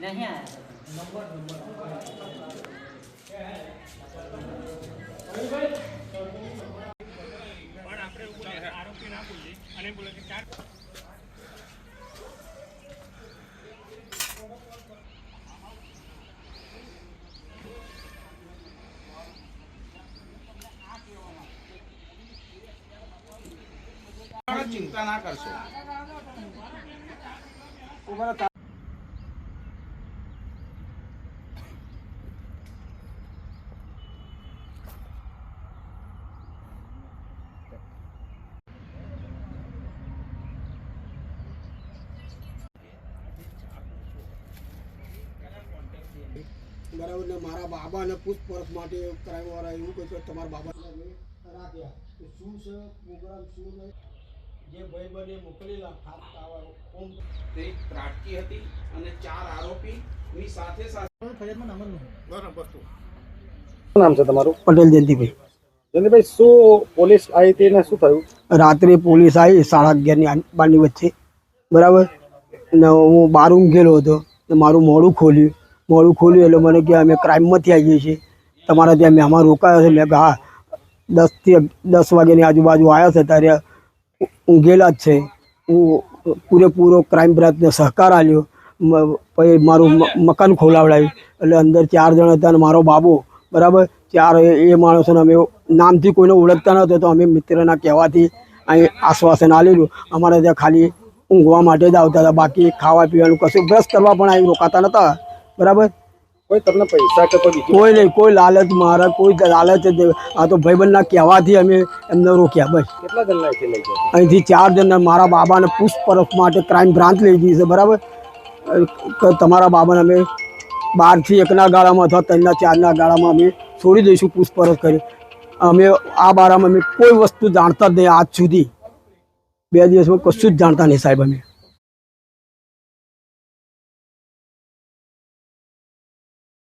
નહીં આવ્યા પણ આપણે એવું આરોપી ના બોલીએ અને બોલે કે ચાર ચિંતા ના કરશો. બરાબર ને મારા બાબાને પૂછપરછ માટે ક્રાઇમ વાળા એવું કહ્યું કે તમારા બાબાને રાખ્યા. તો શું છે? પ્રોગ્રામ શું નહીં જે ભાઈ બને મોકલેલા ઓમ તે ત્રાટકી હતી અને ચાર આરોપી ની સાથે સાથે નામ છે તમારું? પટેલ જયંતિભાઈ. જયંતિભાઈ શું પોલીસ આવી હતી ને શું થયું? રાત્રે પોલીસ આવી સાડા અગિયારની બારની વચ્ચે. બરાબર? ને હું બહાર ઊંઘેલો હતો ને મારું મોડું ખોલ્યું. મોડું ખોલ્યું એટલે મને કે અમે ક્રાઇમમાંથી આવીએ છીએ. તમારા ત્યાં મહેમાન રોકાયો છે. મેં હા, દસથી દસ વાગ્યાની આજુબાજુ આવ્યા છે. ત્યારે ઊંઘેલા જ છે. હું પૂરેપૂરો ક્રાઇમ બ્રાન્ચને સહકાર આપ્યો પછી મારું મકાન ખોલાવડાવ્યું એટલે અંદર ચાર જણ હતા અને મારો બાબો. બરાબર? ચાર એ એ માણસોને અમે નામથી કોઈને ઓળખતા નહોતો તો અમે મિત્રના કહેવાથી અહીં આશ્વાસન આલેલું. અમારે ત્યાં ખાલી ઊંઘવા માટે જ આવતા હતા. બાકી ખાવા પીવાનું કશું, બ્રશ કરવા પણ અહીં રોકાતા નહોતા. બરાબર? કોઈ તમને પૈસા કે કોઈ કોઈ નહીં કોઈ લાલચ મારા કોઈ લાલચ આ તો ભાઈબંધના કહેવાથી અમે એમને રોક્યા બસ. કેટલા જણના અહીંથી લઈ ગયા? અહીંથી ચાર જણને મારા બાબાને પૂછપરછ માટે ક્રાઇમ બ્રાન્ચ લઈ ગઈ છે બરાબર? તમારા બાબાને અમે બારથી એકના ગાળામાં અથવા ત્રણના ચારના ગાળામાં અમે છોડી દઈશું પૂછપરછ કરી. અમે આ બારામાં અમે કોઈ વસ્તુ જાણતા જ નહીં આજ સુધી. બે દિવસમાં કશું જ જાણતા નહીં સાહેબ અમે.